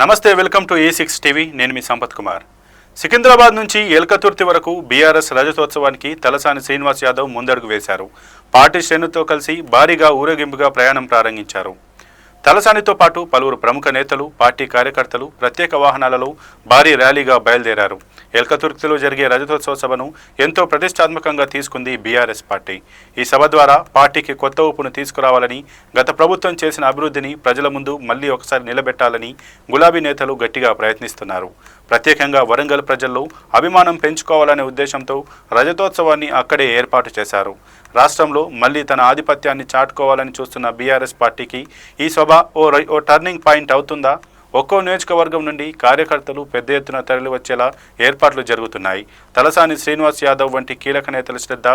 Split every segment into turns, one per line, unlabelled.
నమస్తే welcome to A six TV. నేను మీ సంపత్ కుమార్. సికింద్రాబాద్ నుంచి ఎల్కతుర్తి వరకు బీఆర్ఎస్ రజతోత్సవానికి తలసాని శ్రీనివాస్ యాదవ్ ముందడుగు వేశారు. పార్టీ శ్రేణులతో కలిసి భారీగా ఊరేగింపుగా ప్రయాణం ప్రారంభించారు. తలసానితో పాటు పలువురు ప్రముఖ నేతలు పార్టీ కార్యకర్తలు ప్రత్యేక వాహనాలలో భారీ ర్యాలీగా బయలుదేరారు. ఎల్కతుర్తిలో జరిగే రజతోత్సవ సభను ఎంతో ప్రతిష్టాత్మకంగా తీసుకుంది బీఆర్ఎస్ పార్టీ. ఈ సభ ద్వారా పార్టీకి కొత్త ఊపును తీసుకురావాలని గత ప్రభుత్వం చేసిన అభివృద్ధిని ప్రజల ముందు మళ్ళీ ఒకసారి నిలబెట్టాలని గులాబీ నేతలు గట్టిగా ప్రయత్నిస్తున్నారు. ప్రత్యేకంగా వరంగల్ ప్రజల్లో అభిమానం పెంచుకోవాలనే ఉద్దేశంతో రజతోత్సవాన్ని అక్కడే ఏర్పాటు చేశారు. రాష్ట్రంలో మళ్ళీ తన ఆధిపత్యాన్ని చాటుకోవాలని చూస్తున్న బీఆర్ఎస్ పార్టీకి ఈ సభ ఓ ఓ టర్నింగ్ పాయింట్ అవుతుందా? ఒక్కో నియోజకవర్గం నుండి కార్యకర్తలు పెద్ద ఎత్తున తరలివచ్చేలా ఏర్పాట్లు జరుగుతున్నాయి. తలసాని శ్రీనివాస్ యాదవ్ వంటి కీలక నేతల శ్రద్ధ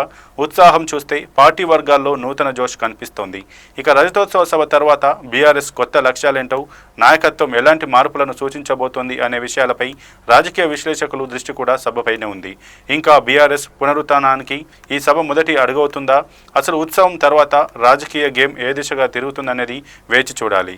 ఉత్సాహం చూస్తే పార్టీ వర్గాల్లో నూతన జోష్ కనిపిస్తోంది. ఇక రజతోత్సవ సభ తర్వాత బీఆర్ఎస్ కొత్త లక్ష్యాలేంటో నాయకత్వం ఎలాంటి మార్పులను సూచించబోతోంది అనే విషయాలపై రాజకీయ విశ్లేషకులు దృష్టి కూడా సభపైనే ఉంది. ఇంకా బీఆర్ఎస్ పునరుత్నానికి ఈ సభ మొదటి అడుగవుతుందా? అసలు ఉత్సవం తర్వాత రాజకీయ గేమ్ ఏ దిశగా తిరుగుతుందనేది వేచి చూడాలి.